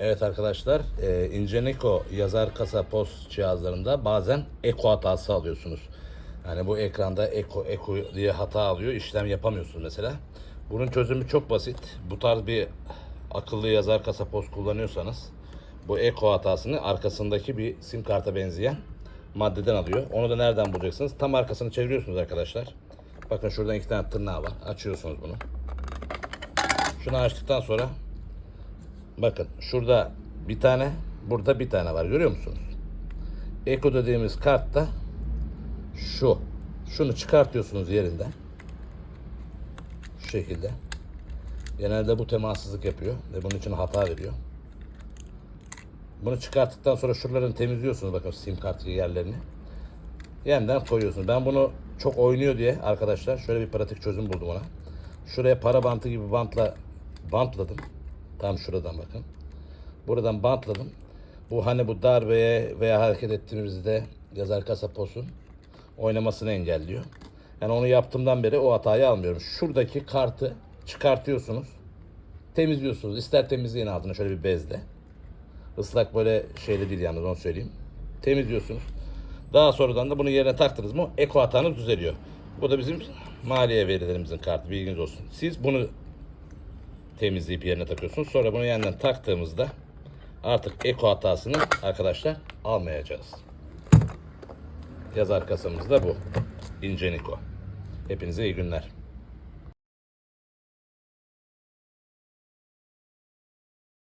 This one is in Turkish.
Evet arkadaşlar, e, Ingeniko yazar kasa post cihazlarında bazen eko hatası alıyorsunuz. Yani bu ekranda eko eko diye hata alıyor, işlem yapamıyorsunuz mesela. Bunun çözümü çok basit. Bu tarz bir akıllı yazar kasa post kullanıyorsanız bu eko hatasını arkasındaki bir sim karta benzeyen maddeden alıyor. Onu da nereden bulacaksınız? Tam arkasını çeviriyorsunuz arkadaşlar. Bakın şuradan iki tane tırnağı var. Açıyorsunuz bunu. Şunu açtıktan sonra Bakın şurada bir tane, burada bir tane var. Görüyor musunuz? Eko dediğimiz kartta şu. Şunu çıkartıyorsunuz yerinden. Şu şekilde. Genelde bu temassızlık yapıyor ve bunun için hata veriyor. Bunu çıkarttıktan sonra şuralarını temizliyorsunuz bakın sim kart yerlerini. Yeniden koyuyorsunuz. Ben bunu çok oynuyor diye arkadaşlar şöyle bir pratik çözüm buldum ona. Şuraya para bantı gibi bantla bantladım. Tam şuradan bakın. Buradan bantladım. Bu hani bu darbeye veya hareket ettiğimizde yazar kasa posun oynamasını engelliyor. Yani onu yaptığımdan beri o hatayı almıyorum. Şuradaki kartı çıkartıyorsunuz. Temizliyorsunuz. İster temizleyin altına şöyle bir bezle. Islak böyle şeyle değil yalnız onu söyleyeyim. Temizliyorsunuz. Daha sonradan da bunu yerine taktınız mı eko hatanız düzeliyor. Bu da bizim maliye verilerimizin kartı bilginiz olsun. Siz bunu temizleyip yerine takıyorsunuz. Sonra bunu yeniden taktığımızda artık eko hatasını arkadaşlar almayacağız. Yazar kasamız da bu. Ingeniko. Hepinize iyi günler.